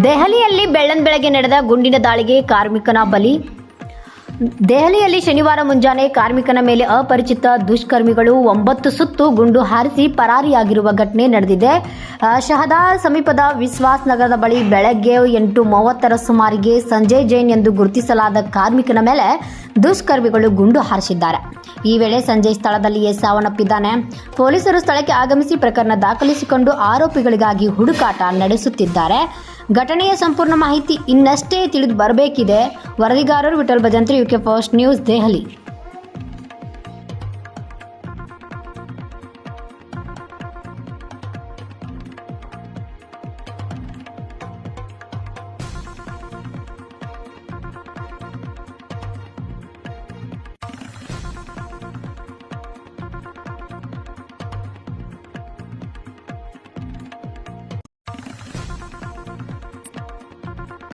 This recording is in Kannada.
ದೆಹಲಿಯಲ್ಲಿ ಬೆಳ್ಳನ್ ಬೆಳಗ್ಗೆ ನಡೆದ ಗುಂಡಿನ ದಾಳಿಗೆ ಕಾರ್ಮಿಕನ ಬಲಿ. ದೆಹಲಿಯಲ್ಲಿ ಶನಿವಾರ ಮುಂಜಾನೆ ಕಾರ್ಮಿಕನ ಮೇಲೆ ಅಪರಿಚಿತ ದುಷ್ಕರ್ಮಿಗಳು ಒಂಬತ್ತು ಸುತ್ತು ಗುಂಡು ಹಾರಿಸಿ ಪರಾರಿಯಾಗಿರುವ ಘಟನೆ ನಡೆದಿದೆ. ಶಹದಾ ಸಮೀಪದ ವಿಶ್ವಾಸ್ ನಗರದ ಬಳಿ ಬೆಳಗ್ಗೆ ಎಂಟು ಮೂವತ್ತರ ಸುಮಾರಿಗೆ ಸಂಜಯ್ ಜೈನ್ ಎಂದು ಗುರುತಿಸಲಾದ ಕಾರ್ಮಿಕನ ಮೇಲೆ ದುಷ್ಕರ್ಮಿಗಳು ಗುಂಡು ಹಾರಿಸಿದ್ದಾರೆ. ಈ ವೇಳೆ ಸಂಜೆ ಸ್ಥಳದಲ್ಲಿಯೇ ಸಾವನ್ನಪ್ಪಿದ್ದಾನೆ. ಪೊಲೀಸರು ಸ್ಥಳಕ್ಕೆ ಆಗಮಿಸಿ ಪ್ರಕರಣ ದಾಖಲಿಸಿಕೊಂಡು ಆರೋಪಿಗಳಿಗಾಗಿ ಹುಡುಕಾಟ ನಡೆಸುತ್ತಿದ್ದಾರೆ. ಘಟನೆಯ ಸಂಪೂರ್ಣ ಮಾಹಿತಿ ಇನ್ನಷ್ಟೇ ತಿಳಿದು ಬರಬೇಕಿದೆ. ವರದಿಗಾರರು Vithal Bhajantri UK first news Delhi.